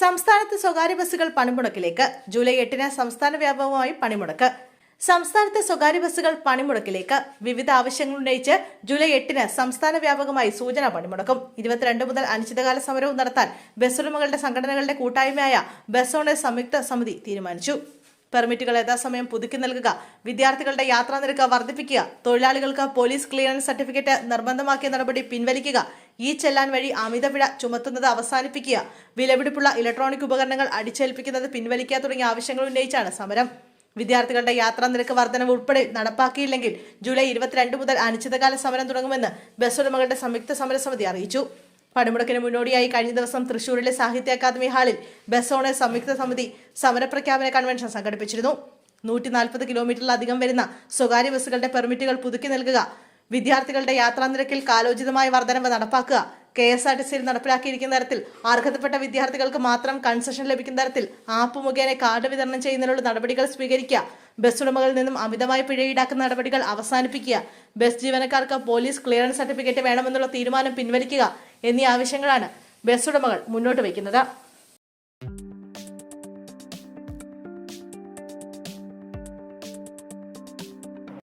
സംസ്ഥാനത്ത് സ്വകാര്യ ബസ്സുകൾ പണിമുടക്കിലേക്ക്. ജൂലൈ എട്ടിന് സംസ്ഥാന വ്യാപകമായി പണിമുടക്ക്. സംസ്ഥാനത്തെ സ്വകാര്യ ബസ്സുകൾ പണിമുടക്കിലേക്ക്. വിവിധ ആവശ്യങ്ങൾ ഉന്നയിച്ച് ജൂലൈ എട്ടിന് സംസ്ഥാന വ്യാപകമായി സൂചന പണിമുടക്കും. ഇരുപത്തിരണ്ട് മുതൽ അനിശ്ചിതകാല സമരവും നടത്താൻ ബസ് ഉടമകളുടെ സംഘടനകളുടെ കൂട്ടായ്മയായ ബസ് ഓണേഴ്സ് സംയുക്ത സമിതി തീരുമാനിച്ചു. പെർമിറ്റുകൾ യഥാസമയം പുതുക്കി നൽകുക. വിദ്യാർത്ഥികളുടെ യാത്രാ നിരക്ക് വർദ്ധിപ്പിക്കുക. തൊഴിലാളികൾക്ക് പോലീസ് ക്ലിയറൻസ് സർട്ടിഫിക്കറ്റ് നിർബന്ധമാക്കിയ നടപടി പിൻവലിക്കുക. ഈ ചെല്ലാൻ വഴി അമിതപിഴ ചുമത്തുന്നത് അവസാനിപ്പിക്കുക. വിലപിടിപ്പുള്ള ഇലക്ട്രോണിക് ഉപകരണങ്ങൾ അടിച്ചേൽപ്പിക്കുന്നത് പിൻവലിക്കുക തുടങ്ങിയ ആവശ്യങ്ങൾ ഉന്നയിച്ചാണ് സമരം. വിദ്യാർത്ഥികളുടെ യാത്രാ നിരക്ക് വർധനവ് ഉൾപ്പെടെ നടപ്പാക്കിയില്ലെങ്കിൽ ജൂലൈ ഇരുപത്തിരണ്ട് മുതൽ അനിശ്ചിതകാല സമരം തുടങ്ങുമെന്ന് ബസ് ഉടമകളുടെ സംയുക്ത സമരസമിതി അറിയിച്ചു. പണിമുടക്കിന് മുന്നോടിയായി കഴിഞ്ഞ ദിവസം തൃശൂരിലെ സാഹിത്യ അക്കാദമി ഹാളിൽ ബസ് ഓണേഴ്സ് സംയുക്ത സമിതി സമരപ്രഖ്യാപന കൺവെൻഷൻ സംഘടിപ്പിച്ചിരുന്നു. നൂറ്റി നാൽപ്പത് കിലോമീറ്ററിലധികം വരുന്ന സ്വകാര്യ ബസ്സുകളുടെ പെർമിറ്റുകൾ പുതുക്കി നൽകുക വിദ്യാർത്ഥികളുടെ യാത്രാ നിരക്കിൽ കാലോചിതമായ വർധനവ് നടപ്പാക്കുക കെ എസ് ആർ ടി സിയിൽ നടപ്പിലാക്കിയിരിക്കുന്ന തരത്തിൽ അർഹതപ്പെട്ട വിദ്യാർത്ഥികൾക്ക് മാത്രം കൺസെഷൻ ലഭിക്കുന്ന തരത്തിൽ ആപ്പ് മുഖേന കാർഡ് വിതരണം ചെയ്യുന്നതിനുള്ള നടപടികൾ സ്വീകരിക്കുക ബസ് ഉടമകളിൽ നിന്നും അമിതമായി പിഴ ഈടാക്കുന്ന നടപടികൾ അവസാനിപ്പിക്കുക ബസ് ജീവനക്കാർക്ക് പോലീസ് ക്ലിയറൻസ് സർട്ടിഫിക്കറ്റ് വേണമെന്നുള്ള തീരുമാനം പിൻവലിക്കുക എന്നീ ആവശ്യങ്ങളാണ് ബസ് ഉടമകൾ മുന്നോട്ട് വയ്ക്കുന്നത്.